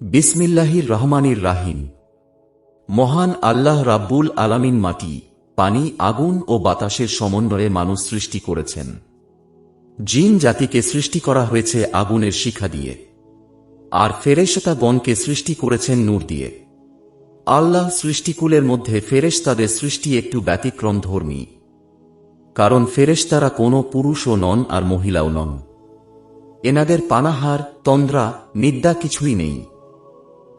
বিসমিল্লাহির রহমানির রাহিম। মহান আল্লাহ রাব্বুল আলামিন মাটি, পানি, আগুন ও বাতাসের সমন্বয়ে মানুষ সৃষ্টি করেছেন। জিন জাতিকে সৃষ্টি করা হয়েছে আগুনের শিখা দিয়ে, আর ফেরেশতা গণকে সৃষ্টি করেছেন নূর দিয়ে। আল্লাহ সৃষ্টিকুলের মধ্যে ফেরেশতাদের সৃষ্টি একটু ব্যতিক্রম ধর্মী, কারণ ফেরেশতারা কোনো পুরুষও নন আর মহিলাও নন। এনাদের পানাহার, তন্দ্রা, নিদ্রা কিছুই নেই।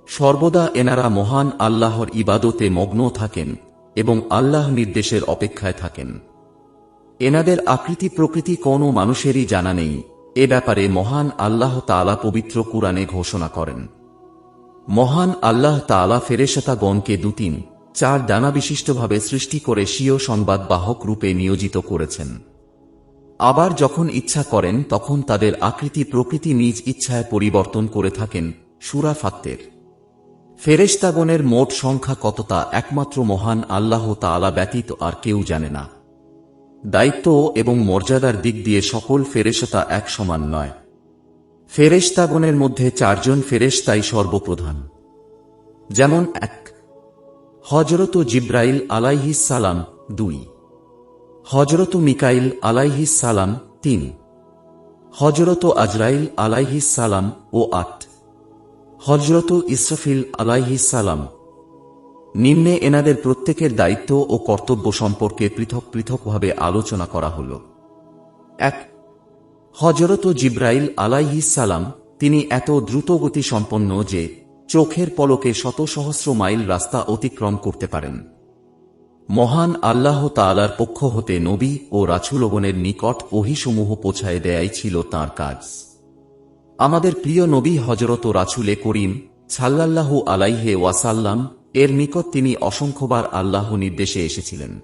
সর্বদা এনারা মহান আল্লাহর ইবাদতে মগ্ন থাকেন এবং আল্লাহ নির্দেশের অপেক্ষায় থাকেন। এনাদের আকৃতি প্রকৃতি কোনো মানুষেরই জানা নেই। এ ব্যাপারে মহান আল্লাহ তাআলা পবিত্র কুরআনে ঘোষণা করেন। মহান আল্লাহ তাআলা ফেরেশতাগণকে দুতিন, চার ডানা বিশিষ্টভাবে সৃষ্টি করে স্বীয় সংবাদ বাহক রূপে নিয়োজিত করেছেন। আবার যখন ইচ্ছা করেন, তখন তাদের আকৃতি প্রকৃতি নিজ ইচ্ছায় পরিবর্তন করে থাকেন সুরা ফাত্তের। ফেরেশতাগণের মোট সংখ্যা কতটা একমাত্র মহান আল্লাহ তাআলা ব্যতীত আর কেউ জানে না। দায়িত্ব এবং মর্যাদার দিক দিয়ে সকল ফেরেশতা এক সমান নয়। ফেরেশতাগণের মধ্যে চারজন ফেরেশতাই সর্বপ্রধান। যেমন এক হজরত জিব্রাইল আলাইহিস সালাম দুই হজরত মিকাইল আলাইহিস সালাম তিন হজরত আজরাইল আলাইহিস সালাম ও আট। হজরত ইসরাফিল সালাম, নিম্নে এনাদের প্রত্যেকের দায়িত্ব ও কর্তব্য সম্পর্কে পৃথক পৃথকভাবে আলোচনা করা হল। এক হজরত জিব্রাইল সালাম তিনি এত দ্রুতগতি সম্পন্ন যে চোখের পলকে শত সহস্র মাইল রাস্তা অতিক্রম করতে পারেন। মহান আল্লাহ তাআলার পক্ষ হতে নবী ও রাছুলগণের নিকট ওহিসমূহ পৌঁছায় দেয়াই ছিল তার কাজ। আমাদের প্রিয় নবী হজরত রাছুলে করিম সাল্লাল্লাহু আলাইহে ওয়াসাল্লাম এর নিকট তিনি অসংখ্যবার আল্লাহ নির্দেশে এসেছিলেন।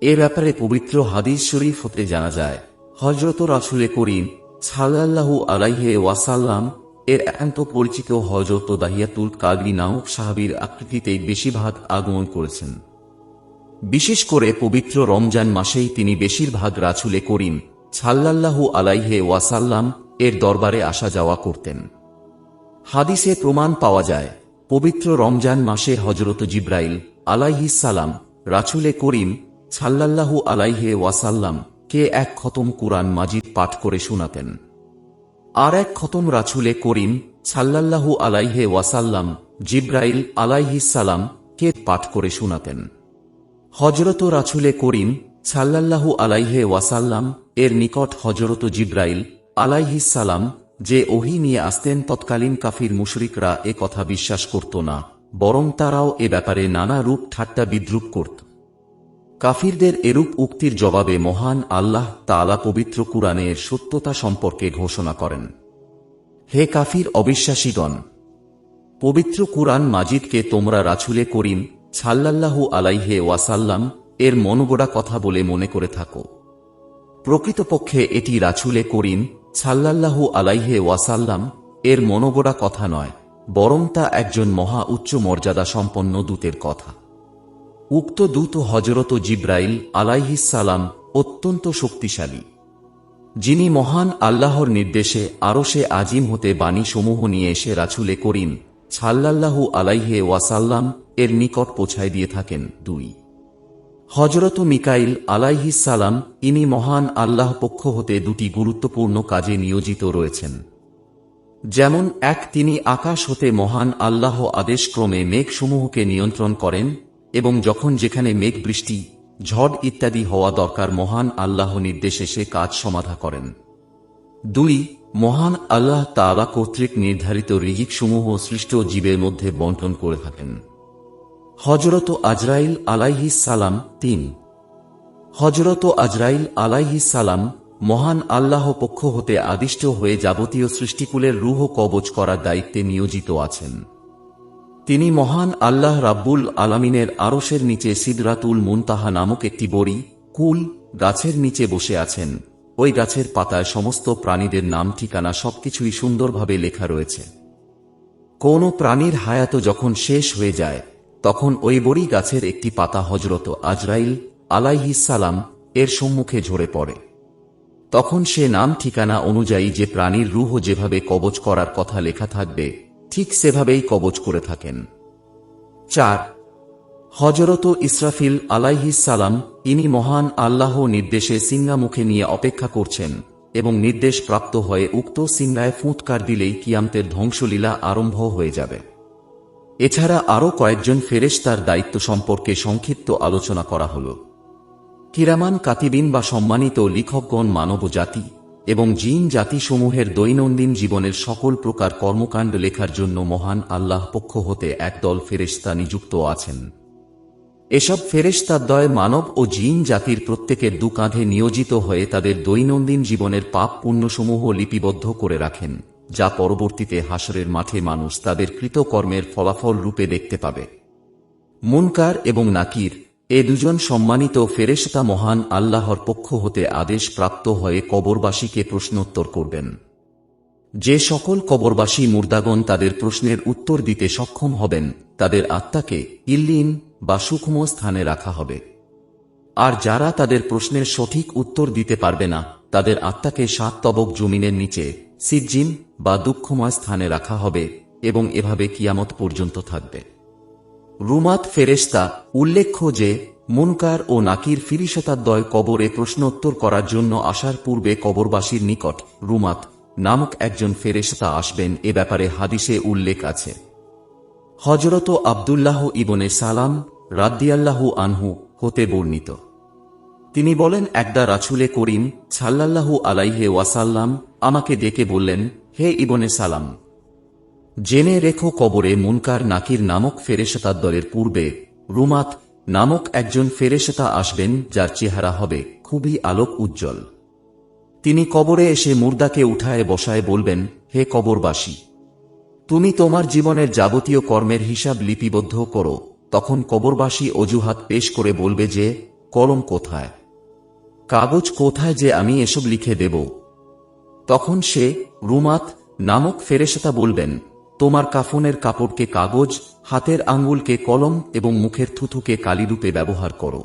এ ব্যাপারে পবিত্র হাদিস শরীফ হতে জানা যায় হজরত রাসুলে করিম সাল্লাল্লাহু আলাইহে ওয়াসাল্লাম এর একান্ত পরিচিত হজরত দাহিয়াতুল কালবি নামক সাহাবীর আকৃতিতেই বেশিরভাগ আগমন করেছেন। বিশেষ করে পবিত্র রমজান মাসেই তিনি বেশিরভাগ রাছুলে করিম সাল্লাল্লাহু আলাইহে ওয়াসাল্লাম এর দরবারে আসা যাওয়া করতেন। হাদিসে প্রমাণ পাওয়া যায়, পবিত্র রমজান মাসে হজরত জিব্রাইল আলাইহিস সালাম রাছুলে করিম সাল্লাল্লাহু আলাইহে ওয়াসাল্লাম কে এক খতম কুরআন মাজিদ পাঠ করে শোনাতেন। আর এক খতম রাছুলে করিম সাল্লাল্লাহু আলাইহে ওয়াসাল্লাম জিব্রাইল আলাইহিস সালাম কে পাঠ করে শোনাতেন। হজরত রাছুলে করিম সাল্লাল্লাহু আলাইহে ওয়াসাল্লাম এর নিকট হজরত জিব্রাইল সালাম যে ওহি নিয়ে আসতেন তৎকালীন কাফির মুশরিকরা এ কথা বিশ্বাস করত না, বরং তারাও এ ব্যাপারে নানা রূপ ঠাট্টা বিদ্রুপ করত। কাফিরদের এরূপ উক্তির জবাবে মহান আল্লাহ তাআলা পবিত্র কুরআনের সত্যতা সম্পর্কে ঘোষণা করেন। হে কাফির অবিশ্বাসীগণ, পবিত্র কুরআন মাজিদকে তোমরা রাছুলে করিম সাল্লাল্লাহু আলাইহে ওয়াসাল্লাম এর মনোগড়া কথা বলে মনে করে থাকো। প্রকৃতপক্ষে এটি রাছুলে করিম সাল্লাল্লাহু আলাইহে ওয়াসাল্লাম এর মনোগড়া কথা নয়, বরং তা একজন মহা উচ্চ মর্যাদা সম্পন্ন দূতের কথা। উক্ত দূত হজরত জিব্রাইল আলাইহিস সালাম অত্যন্ত শক্তিশালী। যিনি মহান আল্লাহর নির্দেশে আরও সে আজিম হতে বাণী সমূহ নিয়ে এসে রাছুলে করিম সাল্লাল্লাহু আলাইহে ওয়াসাল্লাম এর নিকট পৌঁছায় দিয়ে থাকেন। দুই হজরত মিকাইল আলাইহিস সালাম ইনি মহান আল্লাহ পক্ষ হতে দুটি গুরুত্বপূর্ণ কাজে নিয়োজিত রয়েছেন। যেমন, এক, তিনি আকাশ হতে মহান আল্লাহ আদেশক্রমে মেঘসমূহকে নিয়ন্ত্রণ করেন এবং যখন যেখানে মেঘ, বৃষ্টি, ঝড় ইত্যাদি হওয়া দরকার মহান আল্লাহ নির্দেশে সে কাজ সমাধা করেন। দুই, মহান আল্লাহ তাআলা কর্তৃক নির্ধারিত রিজিকসমূহ সৃষ্ট জীবের মধ্যে বন্টন করে থাকেন। হজরত আজরাইল আলাইহিস সালাম তিন। হজরত আজরাইল আলাইহিস সালাম মহান আল্লাহ পক্ষ হতে আদিষ্ট হয়ে যাবতীয় সৃষ্টিকুলের রুহ কবচ করার দায়িত্বে নিয়োজিত আছেন। তিনি মহান আল্লাহ রাব্বুল আলামিনের আরশের নিচে সিদরাতুল মুনতাহা নামক একটি বড়ি, কুল, গাছের নিচে বসে আছেন। ওই গাছের পাতায় সমস্ত প্রাণীদের নাম ঠিকানা সবকিছুই সুন্দরভাবে লেখা রয়েছে। কোন প্রাণীর হায়াত যখন শেষ হয়ে যায় তখন ওই বড়ি গাছের একটি পাতা হজরত আজরাইল সালাম এর সম্মুখে ঝরে পড়ে। তখন সে নাম ঠিকানা অনুযায়ী যে প্রাণীর রুহ যেভাবে কবচ করার কথা লেখা থাকবে, ঠিক সেভাবেই কবজ করে থাকেন। চার হজরত ইসরাফিল সালাম ইনি মহান আল্লাহ নির্দেশে সিংহা মুখে নিয়ে অপেক্ষা করছেন এবং নির্দেশ প্রাপ্ত হয়ে উক্ত সিংহায় ফুৎকার দিলেই কিয়ামতের ধ্বংসলীলা আরম্ভ হয়ে যাবে। এছাড়া আরও কয়েকজন ফেরেশতার দায়িত্ব সম্পর্কে সংক্ষিপ্ত আলোচনা করা হল। কিরামান কাতিবিন বা সম্মানিত লিখকগণ মানব জাতি এবং জিন জাতিসমূহের দৈনন্দিন জীবনের সকল প্রকার কর্মকাণ্ড লেখার জন্য মহান আল্লাহ পক্ষ হতে একদল ফেরেশতা নিযুক্ত আছেন। এসব ফেরেশতাদ্বয় মানব ও জিন জাতির প্রত্যেকের দু কাঁধে নিয়োজিত হয়ে তাদের দৈনন্দিন জীবনের পাপ পুণ্যসমূহ লিপিবদ্ধ করে রাখেন। যা পরবর্তীতে হাসরের মাঠে মানুষ তাদের কৃতকর্মের ফলাফল রূপে দেখতে পাবে। মুনকার এবং নাকির, এ দুজন সম্মানিত ফেরেশতা মহান আল্লাহর পক্ষ হতে আদেশ প্রাপ্ত হয়ে কবরবাসীকে প্রশ্নোত্তর করবেন। যে সকল কবরবাসী মুর্দাগণ তাদের প্রশ্নের উত্তর দিতে সক্ষম হবেন, তাদের আত্মাকে ইল্লিন বা সূক্ষ্ম স্থানে রাখা হবে। আর যারা তাদের প্রশ্নের সঠিক উত্তর দিতে পারবে না, তাদের আত্মাকে সাত তবক জমিনের নিচে সিজ্জিন বা দুঃখময় স্থানে রাখা হবে এবং এভাবে কিয়ামত পর্যন্ত থাকবে। রুমাত ফেরেশতা উল্লেখ্য যে, মুনকার ও নাকির ফিরিশতাদ্বয় কবরে প্রশ্নোত্তর করার জন্য আসার পূর্বে কবরবাসীর নিকট রুমাত নামক একজন ফেরেশতা আসবেন এ ব্যাপারে হাদিসে উল্লেখ আছে। হজরত আবদুল্লাহ ইবনে সালাম রাদ্দিয়াল্লাহু আনহু হতে বর্ণিত। তিনি বলেন, একদা রাছুলে করিম সাল্লাল্লাহু আলাইহে ওয়াসাল্লাম আমাকে ডেকে বললেন, হে ইবনে সালাম, জেনে রেখো কবরে মুনকার নাকির নামক ফেরেশতার দলের পূর্বে রুমাত নামক একজন ফেরেশতা আসবেন, যার চেহারা হবে খুবই আলোক উজ্জ্বল। তিনি কবরে এসে মুর্দাকে উঠায় বসায় বলবেন, হে কবরবাসী, তুমি তোমার জীবনের যাবতীয় কর্মের হিসাব লিপিবদ্ধ করো। তখন কবরবাসী অজুহাত পেশ করে বলবে যে, কলম কোথায়? কাগজ কোথায় যে আমি এসব লিখে দেব? তখন সে, রুমাত, নামক ফেরেশতা বলবেন, তোমার কাফনের কাপড়কে কাগজ, হাতের আঙ্গুলকে কলম এবং মুখের থুথুকে কালিরূপে ব্যবহার করো।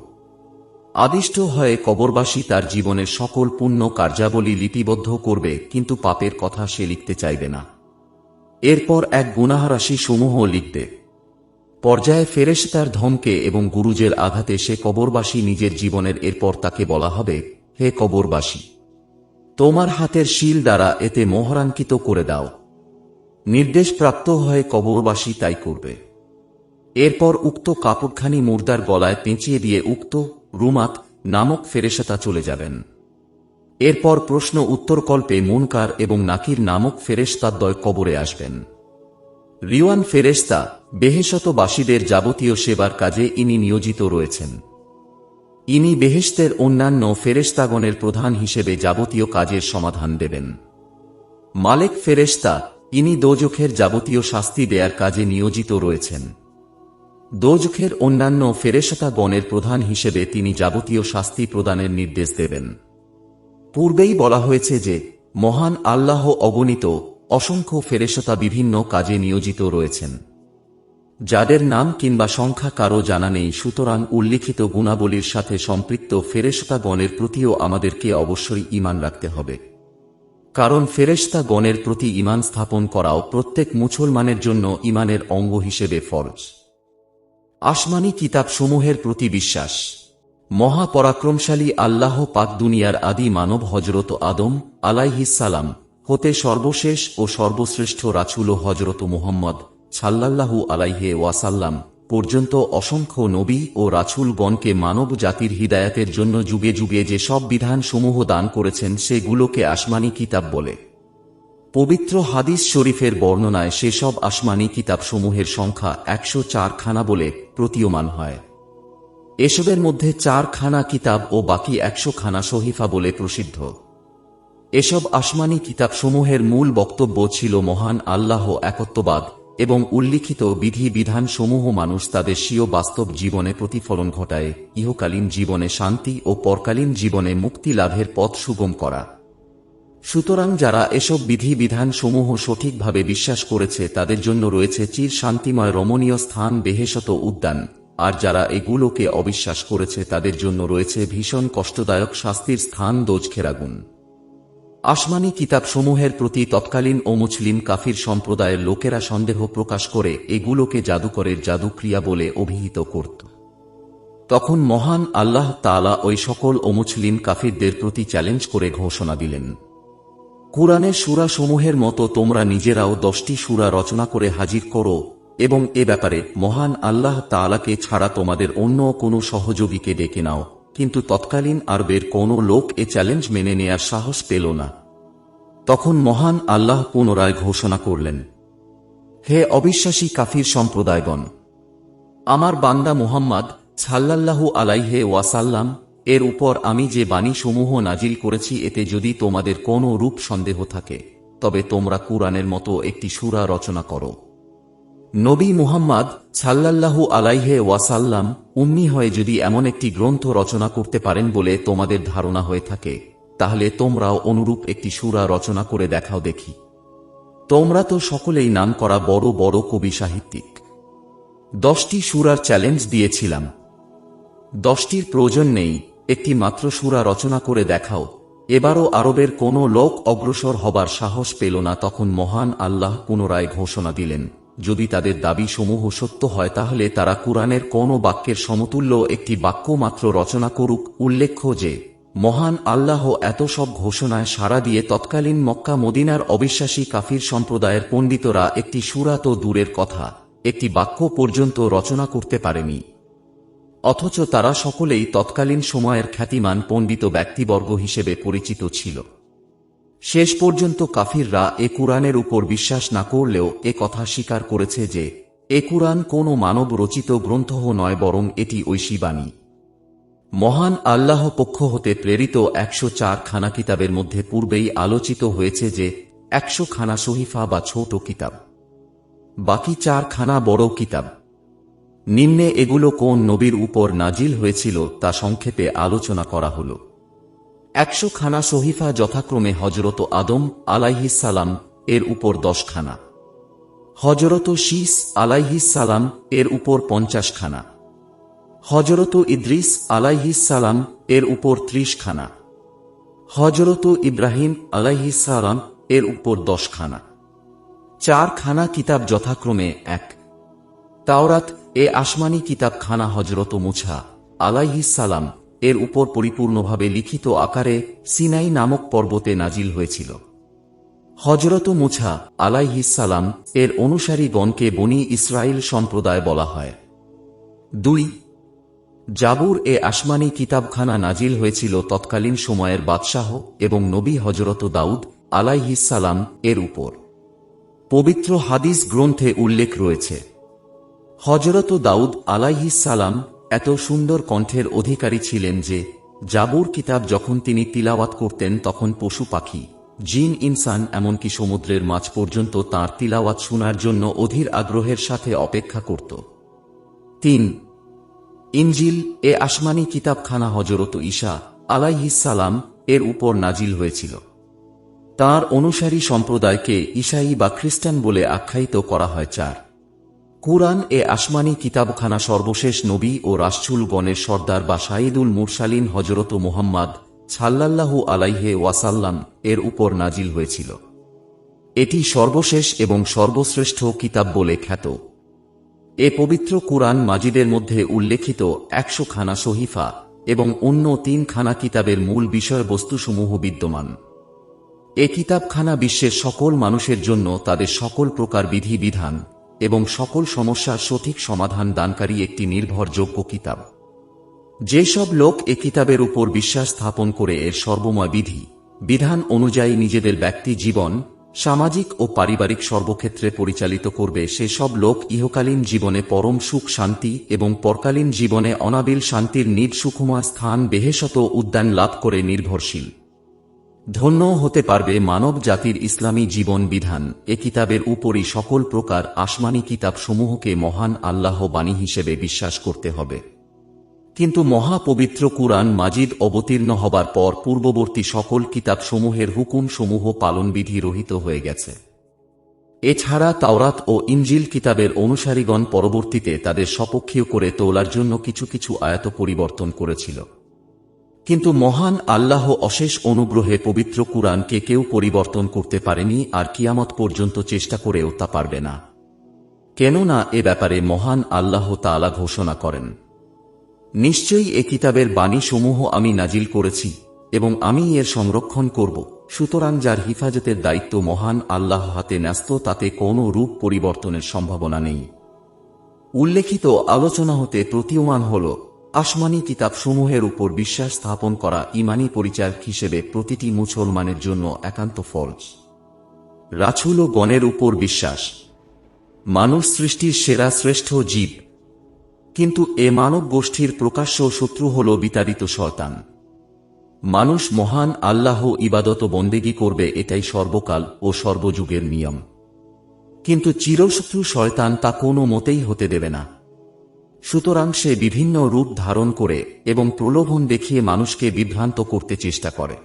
আদিষ্ট হয়ে কবরবাসী তার জীবনের সকল পুণ্য কার্যাবলী লিপিবদ্ধ করবে, কিন্তু পাপের কথা সে লিখতে চাইবে না। এরপর এক গুনাহারাশি সমূহ লিখবে। পর্যায়ে ফেরেশ তার ধমকে এবং গুরুজের আঘাতে সে কবরবাসী নিজের জীবনের এরপর তাকে বলা হবে, হে কবরবাসী, তোমার হাতের শিল দ্বারা এতে মোহরাঙ্কিত করে দাও। নির্দেশ প্রাপ্ত হয়ে কবরবাসী তাই করবে। এরপর উক্ত কাপড়খানি মুর্দার গলায় পেঁচিয়ে দিয়ে উক্ত রুমাত নামক ফেরেশতা চলে যাবেন। এরপর প্রশ্ন উত্তরকল্পে মুনকার এবং নাকির নামক ফেরেশতাদ্বয় কবরে আসবেন। রিওয়ান ফেরেশতা বেহেশতবাসীদের যাবতীয় সেবার কাজে ইনি নিয়োজিত রয়েছেন। ইনি বেহেশতের অন্যান্য ফেরেশতাগণের প্রধান হিসেবে যাবতীয় কাজের সমাধান দেবেন। মালেক ফেরেশতা ইনি দোজখের যাবতীয় শাস্তি দেয়ার কাজে নিয়োজিত রয়েছেন। দোজখের অন্যান্য ফেরেশতা গণের প্রধান হিসেবে তিনি যাবতীয় শাস্তি প্রদানের নির্দেশ দেবেন। পূর্বেই বলা হয়েছে যে, মহান আল্লাহ অগণিত, অসংখ্য ফেরেশতা বিভিন্ন কাজে নিয়োজিত রয়েছেন। যাদের নাম কিংবা সংখ্যা কারও জানা নেই, সুতরাং উল্লিখিত গুণাবলীর সাথে সম্পৃক্ত ফেরেশতা গণের প্রতিও আমাদেরকে অবশ্যই ইমান রাখতে হবে। কারণ ফেরেশতা গণের প্রতি ইমান স্থাপন করাও প্রত্যেক মুসলমানের জন্য ইমানের অঙ্গ হিসেবে ফরজ। আসমানি কিতাবসমূহের প্রতি বিশ্বাস। মহাপরাক্রমশালী আল্লাহ পাক দুনিয়ার আদি মানব হজরত আদম আলাইহিসালাম হতে সর্বশেষ ও সর্বশ্রেষ্ঠ রাছুল হজরত মুহম্মদ সাল্লাল্লাহু আলাইহে ওয়াসাল্লাম পর্যন্ত অসংখ্য নবী ও রাছুলগণকে মানব জাতির হিদায়াতের জন্য যুগে যুগে যে সব বিধানসমূহ দান করেছেন সেগুলোকে আসমানি কিতাব বলে। পবিত্র হাদিস শরীফের বর্ণনায় সেসব আসমানি কিতাবসমূহের সংখ্যা একশো চার খানা বলে প্রতীয়মান হয়। এসবের মধ্যে চার খানা কিতাব ও বাকি একশো খানা শহীফা বলে প্রসিদ্ধ। এসব আসমানি কিতাবসমূহের মূল বক্তব্য ছিল মহান আল্লাহ একত্ববাদ এবং উল্লিখিত বিধি বিধানসমূহ মানুষ তাদের স্বীয় বাস্তব জীবনে প্রতিফলন ঘটায়, ইহকালীন জীবনে শান্তি ও পরকালীন জীবনে মুক্তি লাভের পথ সুগম করা। সুতরাং যারা এসব বিধি বিধানসমূহ সঠিকভাবে বিশ্বাস করেছে, তাদের জন্য রয়েছে চির শান্তিময় রমণীয় স্থান বেহেশত উদ্যান। আর যারা এগুলোকে অবিশ্বাস করেছে, তাদের জন্য রয়েছে ভীষণ কষ্টদায়ক শাস্তির স্থান দোজখেরাগুন। আসমানি কিতাবসমূহের প্রতি তৎকালীন ও মুসলিম কাফির সম্প্রদায়ের লোকেরা সন্দেহ প্রকাশ করে এগুলোকে জাদুকরের জাদুক্রিয়া বলে অভিহিত করত। তখন মহান আল্লাহ তাআলা ওই সকল অমুসলিম কাফিরদের প্রতি চ্যালেঞ্জ করে ঘোষণা দিলেন, কুরআনের সুরাসমূহের মতো তোমরা নিজেরাও দশটি সুরা রচনা করে হাজির করো এবং এ ব্যাপারে মহান আল্লাহ তাআলাকে ছাড়া তোমাদের অন্য কোনো সহযোগীকে ডেকে নাও। কিন্তু তৎকালীন আরবের কোনো লোক এ চ্যালেঞ্জ মেনে নেয়ার সাহস পেল না। তখন মহান আল্লাহ পুনরায় ঘোষণা করলেন, হে অবিশ্বাসী কাফির সম্প্রদায়গণ, আমার বান্দা মুহাম্মদ সাল্লাল্লাহু আলাইহে ওয়াসাল্লাম, এর উপর আমি যে বাণীসমূহ নাজিল করেছি, এতে যদি তোমাদের কোনো রূপ সন্দেহ থাকে, তবে তোমরা কুরআনের মতো একটি সূরা রচনা করো। নবী মুহাম্মদ সাল্লাল্লাহু আলাইহে ওয়াসাল্লাম উম্মি হয়ে যদি এমন একটি গ্রন্থ রচনা করতে পারেন বলে তোমাদের ধারণা হয়ে থাকে, তাহলে তোমরাও অনুরূপ একটি সুরা রচনা করে দেখাও দেখি। তোমরা তো সকলেই নাম করা বড় বড় কবি সাহিত্যিক। দশটি সুরার চ্যালেঞ্জ দিয়েছিলাম। দশটির প্রয়োজন নেই, একটি মাত্র সুরা রচনা করে দেখাও। এবারও আরবের কোনো লোক অগ্রসর হবার সাহস পেল না তখন মহান আল্লাহ পুনরায় ঘোষণা দিলেন। যদি তাদের দাবি সমূহ সত্য হয় তাহলে তারা কুরআনের কোনো বাক্যের সমতুল্য একটি বাক্য মাত্র রচনা করুক। উল্লেখ্য যে, মহান আল্লাহ এত সব ঘোষণায় সাড়া দিয়ে তৎকালীন মক্কা মদিনার অবিশ্বাসী কাফির সম্প্রদায়ের পণ্ডিতরা একটি সুরা তো দূরের কথা, একটি বাক্য পর্যন্ত রচনা করতে পারেনি। অথচ তারা সকলেই তৎকালীন সময়ের খ্যাতিমান পণ্ডিত ব্যক্তিবর্গ হিসেবে পরিচিত ছিল। শেষ পর্যন্ত কাফিররা এ কুরআনের উপর বিশ্বাস না করলেও এ কথা স্বীকার করেছে যে, এ কুরআন কোনো মানব রচিত গ্রন্থ নয় বরং এটি ঐশী বাণী মহান আল্লাহ পক্ষ হতে প্রেরিত একশো চার খানা কিতাবের মধ্যে পূর্বেই আলোচিত হয়েছে যে, একশো খানা শহীফা বা ছোট কিতাব। বাকি চার খানা বড় কিতাব। নিম্নে এগুলো কোন নবীর উপর নাজিল হয়েছিল তা সংক্ষেপে আলোচনা করা হল। একশো খানা শহীফা যথাক্রমে হজরত আদম আলাইহিসালাম এর উপর দশ খানা হজরত শীস আলাইহিসালাম এর উপর পঞ্চাশ খানা হজরত ইদ্রিস আলাইহিসালাম এর উপর ত্রিশ খানা হজরত ইব্রাহিম আলাইহিসালাম এর উপর দশ খানা চার খানা কিতাব যথাক্রমে এক। তাওরাত এ আসমানি কিতাব খানা হজরত মুছা আলাইহিসালাম এর উপর পরিপূর্ণভাবে লিখিত আকারে সিনাই নামক পর্বতে নাজিল হয়েছিল। হজরত মুছা আলাইহিসালাম এর অনুসারীগণকে বনি ইসরায়েল সম্প্রদায় বলা হয়। দুই, জাবুর এ আসমানি কিতাবখানা নাজিল হয়েছিল তৎকালীন সময়ের বাদশাহ এবং নবী হজরত দাউদ আলাইহিসালাম এর উপর। পবিত্র হাদিস গ্রন্থে উল্লেখ রয়েছে হজরত দাউদ আলাইহিসালাম এত সুন্দর কণ্ঠের অধিকারী ছিলেন যে, জাবুর কিতাব যখন তিনি তিলাওয়াত করতেন তখন পশু পাখি, জিন ইনসান এমনকি সমুদ্রের মাছ পর্যন্ত তাঁর তিলাওয়াত শোনার জন্য অধীর আগ্রহের সাথে অপেক্ষা করত। তিন ইঞ্জিল এ আসমানি কিতাবখানা হজরত ঈশা আলাইহিসালাম এর উপর নাজিল হয়েছিল। তার অনুসারী সম্প্রদায়কে ঈশাই বা খ্রিস্টান বলে আখ্যায়িত করা হয় চার। কুরআন এ আসমানি কিতাবখানা সর্বশেষ নবী ও রাসচুলগণের সর্দার বা শাহিদুল মুরসালিন হজরত মুহাম্মদ সাল্লাল্লাহু আলাইহে ওয়াসাল্লাম এর উপর নাজিল হয়েছিল। এটি সর্বশেষ এবং সর্বশ্রেষ্ঠ কিতাব বলে খ্যাত। এ পবিত্র কুরআন মাজিদের মধ্যে উল্লেখিত একশো খানা শহীফা এবং অন্য তিন খানা কিতাবের মূল বিষয়বস্তুসমূহ বিদ্যমান। এ কিতাবখানা বিশ্বের সকল মানুষের জন্য তাদের সকল প্রকার বিধি বিধান এবং সকল সমস্যার সঠিক সমাধান দানকারী একটি নির্ভরযোগ্য কিতাব। যেসব লোক এ কিতাবের উপর বিশ্বাস স্থাপন করে এর সর্বময় বিধি, বিধান অনুযায়ী নিজেদের ব্যক্তি জীবন, সামাজিক ও পারিবারিক সর্বক্ষেত্রে পরিচালিত করবে সেসব লোক ইহকালীন জীবনে পরম সুখ শান্তি এবং পরকালীন জীবনে অনাবিল শান্তির নিজ সুকুমার স্থান বেহেশত উদ্যান লাভ করে নির্ভরশীল। ধন্য হতে পারবে মানব জাতির ইসলামী জীবন বিধান। এ কিতাবের উপরই সকল প্রকার আসমানি কিতাবসমূহকে মহান আল্লাহ বাণী হিসেবে বিশ্বাস করতে হবে। কিন্তু মহাপবিত্র কুরআন মাজিদ অবতীর্ণ হবার পর পূর্ববর্তী সকল কিতাবসমূহের হুকুমসমূহ পালনবিধি রহিত হয়ে গেছে। এছাড়া তাওরাত ও ইঞ্জিল কিতাবের অনুসারীগণ পরবর্তীতে তাদের সপক্ষীয় করে তোলার জন্য কিছু কিছু আয়াত পরিবর্তন করেছিল। কিন্তু মহান আল্লাহ অশেষ অনুগ্রহে পবিত্র কুরআনকে কেউ পরিবর্তন করতে পারেনি আর কিয়ামত পর্যন্ত চেষ্টা করেও তা পারবে না। কেননা এ ব্যাপারে মহান আল্লাহ তালা ঘোষণা করেন। নিশ্চয়ই এ কিতাবের বাণীসমূহ আমি নাজিল করেছি এবং আমি এর সংরক্ষণ করব। সুতরাং যার হিফাজতের দায়িত্ব মহান আল্লাহ হাতে ন্যস্ত, তাতে কোনো রূপ পরিবর্তনের সম্ভাবনা নেই। উল্লেখিত আলোচনা হতে প্রতীয়মান হল আসমানি কিতাবসমূহের উপর বিশ্বাস স্থাপন করা ইমানি পরিচায়ক হিসেবে প্রতিটি মুসলমানের জন্য একান্ত ফরজ। রাছুল ও গণের উপর বিশ্বাস। মানুষ সৃষ্টির সেরা শ্রেষ্ঠ জীব। কিন্তু এ মানব গোষ্ঠীর প্রকাশ্য শত্রু হল বিতাড়িত শয়তান। মানুষ মহান আল্লাহ ইবাদত বন্দেগী করবে এটাই সর্বকাল ও সর্বযুগের নিয়ম। কিন্তু চিরশত্রু শয়তান তা কোনো মতেই হতে দেবে না। সুতরাং সে বিভিন্ন রূপ ধারণ করে এবং প্রলোভন দেখিয়ে মানুষকে বিভ্রান্ত করতে চেষ্টা করে।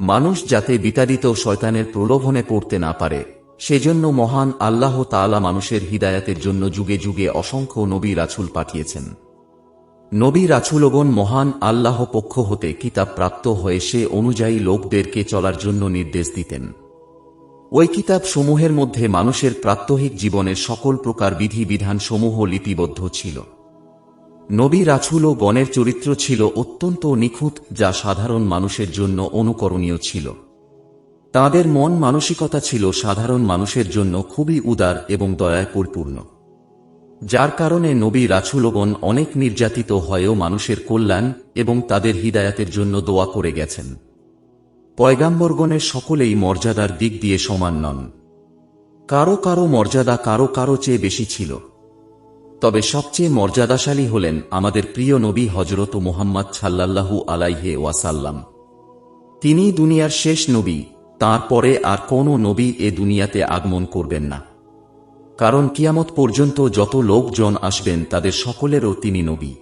মানুষ যাতে বিতাড়িত শয়তানের প্রলোভনে পড়তে না পারে, সেজন্য মহান আল্লাহ তাআলা মানুষের হিদায়াতের জন্য যুগে যুগে অসংখ্য নবী রাছুল পাঠিয়েছেন। নবী রাছুলগণ মহান আল্লাহ পক্ষ হতে কিতাব প্রাপ্ত হয়ে সে অনুযায়ী লোকদেরকে চলার জন্য নির্দেশ দিতেন। ওই কিতাব সমূহের মধ্যে মানুষের প্রাত্যহিক জীবনের সকল প্রকার বিধি বিধান সমূহ লিপিবদ্ধ ছিল। নবী রাছুল ও গণের চরিত্র ছিল অত্যন্ত নিখুঁত, যা সাধারণ মানুষের জন্য অনুকরণীয় ছিল। তাদের মন মানসিকতা ছিল সাধারণ মানুষের জন্য খুবই উদার এবং দয়ায় পরিপূর্ণ যার কারণে নবী রাছুলগণ অনেক নির্যাতিত হয়েও মানুষের কল্যাণ এবং তাদের হিদায়াতের জন্য দোয়া করে গেছেন। পয়গাম্বরগণের সকলেই মর্যাদার দিক দিয়ে সমান নন। কারও কারও মর্যাদা কারও কারও চেয়ে বেশি ছিল। তবে সবচেয়ে মর্যাদাশালী হলেন আমাদের প্রিয় নবী হজরত মুহাম্মদ সাল্লাল্লাহু আলাইহে ওয়াসাল্লাম। তিনি দুনিয়ার শেষ নবী তার পরে আর কোনো নবী এ দুনিয়াতে আগমন করবেন না। কারণ কিয়ামত পর্যন্ত যত লোকজন আসবেন তাদের সকলেরও তিনি নবী।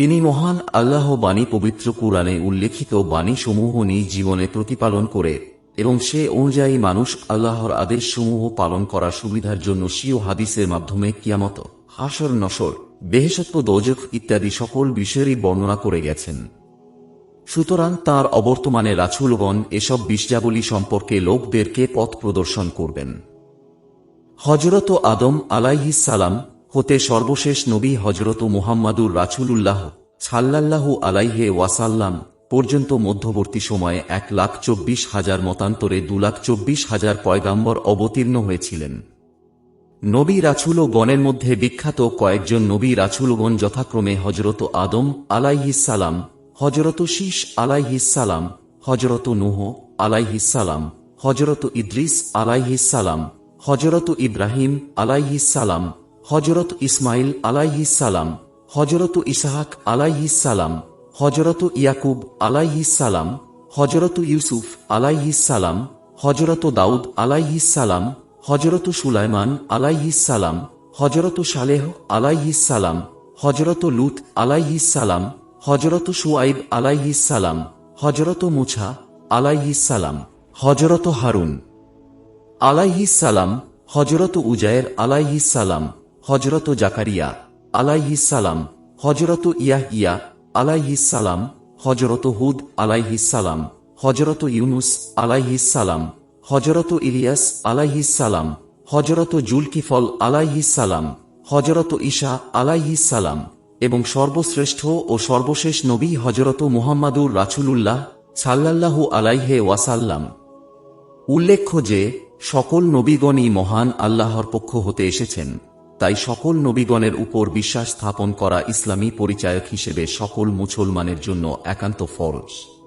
তিনি মহান আল্লাহ বাণী পবিত্র কুরআনে উল্লেখিত বাণীসমূহ নিজ জীবনে প্রতিপালন করে এবং সে অনুযায়ী মানুষ আল্লাহর আদেশসমূহ পালন করার সুবিধার জন্য সিও হাদিসের মাধ্যমে কিয়ামত হাসর নসর বেহেসত্ব দোজক ইত্যাদি সকল বিষয়েরই বর্ণনা করে গেছেন। সুতরাং তার অবর্তমানে রাছুলগণ এসব বিষযাবলী সম্পর্কে লোকদেরকে পথ প্রদর্শন করবেন। হজরত আদম আলাইহিস সালাম হতে সর্বশেষ নবী হজরত মুহাম্মাদুর রাছুলুল্লাহ সাল্লাল্লাহু আলাইহে ওয়াসাল্লাম পর্যন্ত মধ্যবর্তী সময়ে এক লাখ চব্বিশ হাজার মতান্তরে দু লাখ চব্বিশ হাজার পয়গাম্বর অবতীর্ণ হয়েছিলেন। নবী রাছুল ও গণের মধ্যে বিখ্যাত কয়েকজন নবী রাছুলগণ যথাক্রমে হজরত আদম আলাইহিসালাম হজরত শীষ আলাইহিসালাম হজরত নুহ আলাইহিসালাম হজরত ইদ্রিস আলাইহিসালাম হজরত ইব্রাহিম আলাইহিসালাম হজরত ইসমাইল আলাইহি সালাম হজরত ইসাহাক আলাইহি সালাম হজরত ইয়াকুব আলাইহি সালাম হজরত ইউসুফ আলাইহি সালাম হজরত দাউদ আলাইহিসালাম হজরত সুলাইমান আলাইহিসালাম হজরত সালেহ আলাইহিসালাম হজরত লুত আলাইহিসালাম হজরত সুয়াইব আলাইহি সালাম হজরত মুছা আলাইহিসালাম হজরত হারুন আলাইহিসালাম হজরত উজায়ের আলাইহিসালাম হজরত জাকারিয়া আলাইহিসালাম হজরত ইয়াহ ইয়া আলাইহিসালাম হজরত হুদ আলাইহিসালাম হজরত ইউনুস আলাইহিসালাম হজরত ইলিয়াস আলাইহিসালাম হজরত জুলকিফল আলাইহিসালাম হজরত ঈশা আলাইহিসালাম এবং সর্বশ্রেষ্ঠ ও সর্বশেষ নবী হজরত মুহাম্মাদুর রাছুলুল্লাহ সাল্লাল্লাহু আলাইহে ওয়াসাল্লাম। উল্লেখ্য যে সকল নবীগণই মহান আল্লাহর পক্ষ হতে এসেছেন। তাই সকল নবীগণের উপর বিশ্বাস স্থাপন করা ইসলামী পরিচায়ক হিসেবে সকল মুসলমানের জন্য একান্ত ফরজ।